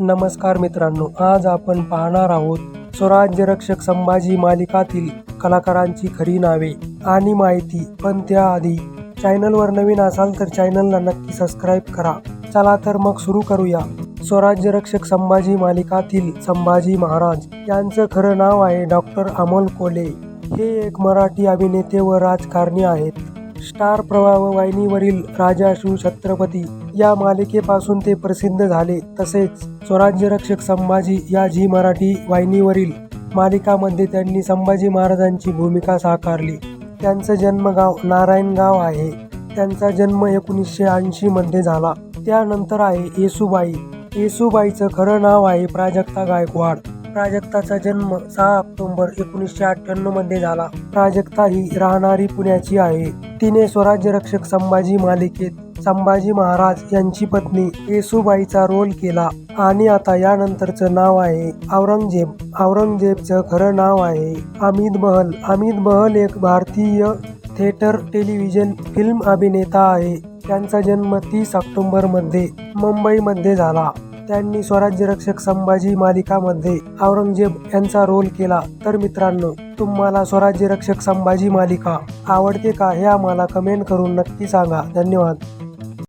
नमस्कार मित्रांनो आज आपण पाहणार आहोत स्वराज्य रक्षक संभाजी मालिकातील कलाकारांची खरी नावे आणि माहिती. पण त्याआधी चॅनलवर नवीन असाल तर चॅनलला नक्की सबस्क्राईब करा. चला तर मग सुरू करूया. स्वराज्य रक्षक संभाजी मालिकातील संभाजी महाराज यांचं खरं नाव आहे डॉक्टर अमोल कोले. हे एक मराठी अभिनेते व राजकारणी आहेत. स्टार प्रभाव वाहिनीवरील राजा शिवछत्रपती या मालिकेपासून ते प्रसिद्ध झाले. तसेच स्वराज्यरक्षक संभाजी या झी मराठी वाहिनीवरील मालिकामध्ये त्यांनी संभाजी महाराजांची भूमिका साकारली. त्यांचं जन्मगाव नारायणगाव आहे. त्यांचा जन्म एकोणीसशे ऐंशीमध्ये झाला. त्यानंतर आहे येसुबाई. येसुबाईचं खरं नाव आहे प्राजक्ता गायकवाड. प्राजक्ताचा जन्म सहा ऑक्टोबर एकोणीसशे अठ्ठ्याण्णवमध्ये झाला. प्राजक्ता ही राहणारी पुण्याची आहे. तिने स्वराज्य रक्षक संभाजी मालिकेत संभाजी महाराज यांची पत्नी येसुबाईचा रोल केला आणि आता यानंतरचं नाव आहे औरंगजेब. औरंगजेबचं खरं नाव आहे अमित बहल. अमित बहल एक भारतीय थिएटर टेलिव्हिजन फिल्म अभिनेता आहे. त्यांचा जन्म तीस ऑक्टोबरमध्ये मुंबईमध्ये झाला. त्यांनी स्वराज्य रक्षक संभाजी मालिकामध्ये औरंगजेब यांचा रोल केला. तर मित्रांनो तुम्हाला स्वराज्य रक्षक संभाजी मालिका आवडते का हे आम्हाला कमेंट करून नक्की सांगा. धन्यवाद.